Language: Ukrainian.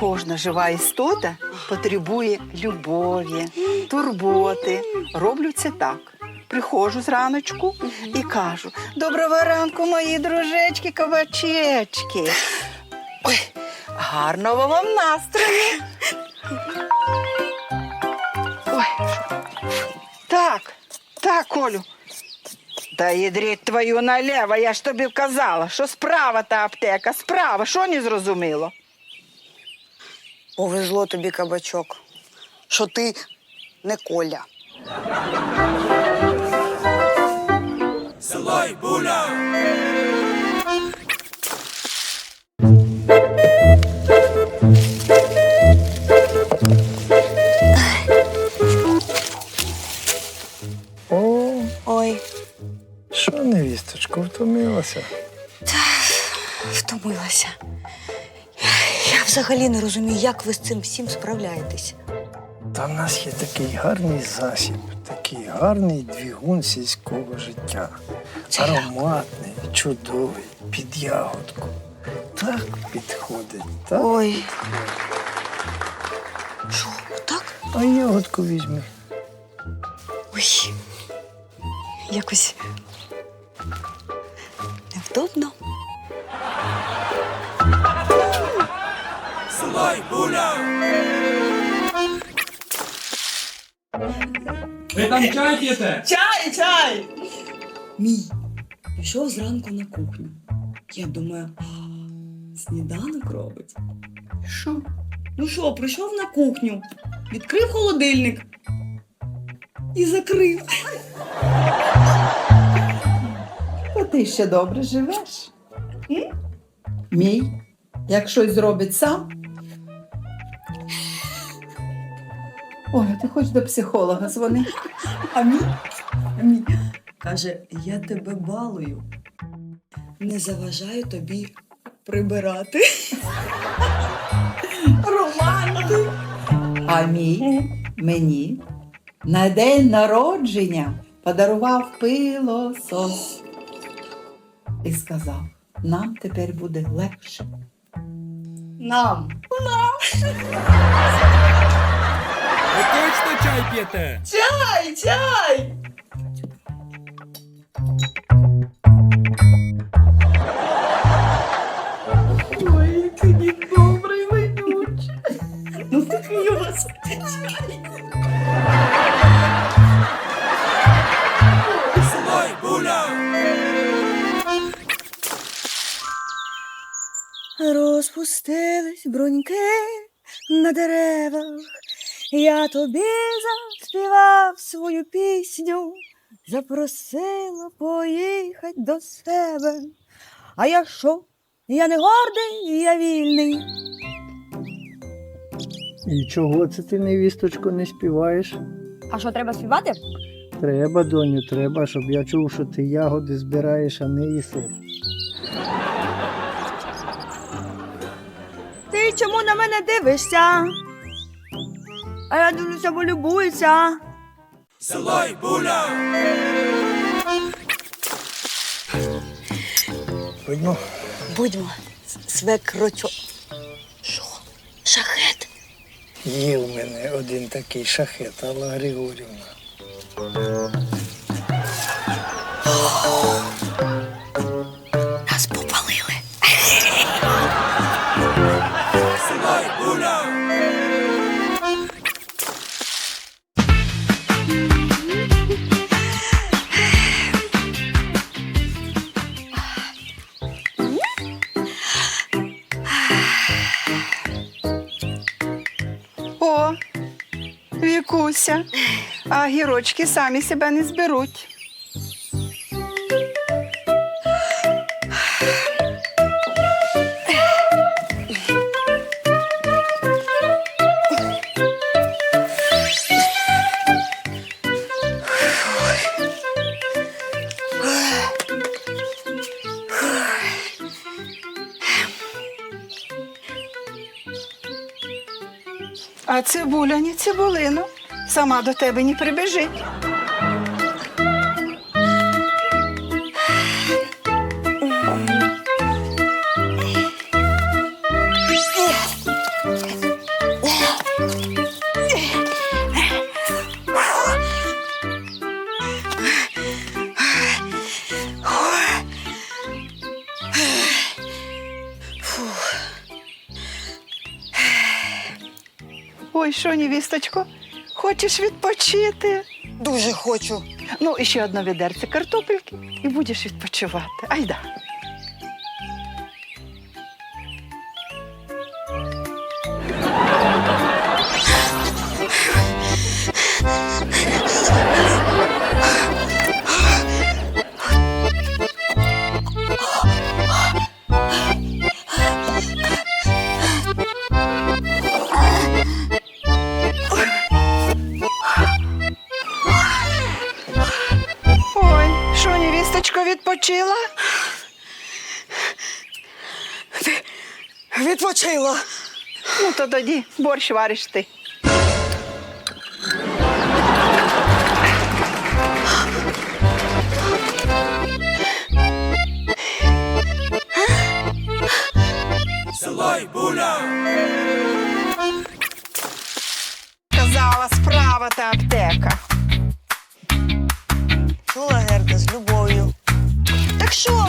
Кожна жива істота потребує любові, турботи. Роблю це так. Приходжу зраночку і кажу: Доброго ранку, мої дружечки, кабачечки. Ой, гарного вам настрою. Ой. Так, так, Колю. Та їдріть твою налево, я ж тобі казала, що справа та аптека, справа, що не зрозуміло? Повезло тобі кабачок, що ти не Коля. О, Ой, що невісточко, втомилася. втомилася. Взагалі не розумію, як ви з цим всім справляєтесь. Та в нас є такий гарний засіб, такий гарний двигун сільського життя. Це як? Ароматний, чудовий, під ягодку. Так підходить, так? Ой. Що, так? А ягодку візьми. Ой. Якось невдобно. Ви там чай п'єте? Чай, чай! Мій пішов зранку на кухню. Я думаю, «А, сніданок робить. Що? Ну що, прийшов на кухню, відкрив холодильник і закрив. Та ти ще добре живеш. Мій, як щось зробить сам. Ой, ти хоч до психолога дзвони. А мій, а мій каже, я тебе балую. Не заважаю тобі прибирати. Романтик! А мій мені на день народження подарував пилосос. І сказав, нам тепер буде легше. Нам! Нам. Ви точно чай п'єте? Чай, чай! Ой, який він добрий ведучий. Ну такий у вас чай. Розпустились бруньки на деревах, я тобі заспівав свою пісню, запросила поїхать до себе. А я що? Я не гордий, я вільний. І чого це ти, невісточко, не співаєш? А що треба співати? Треба, доню, треба, щоб я чув, що ти ягоди збираєш, а не їси. Ти чому на мене дивишся? А я дивлюся, бо любуюся. Ходьмо. Будьмо, свекрочо. Що? Шахет? Є в мене один такий шахет, Алла Григорівна. а гірочки самі себе не зберуть. А цибуля, ні цибулину. Сама до тебе не прибіжить. Ой, що, невісточко, хочеш відпочити? Дуже хочу. Ну, і ще одне відерце картопельки, і будеш відпочивати. Айда. Відпочила? Відпочила. Ну, то тоді борщ вариш ти. Село буля! Якщо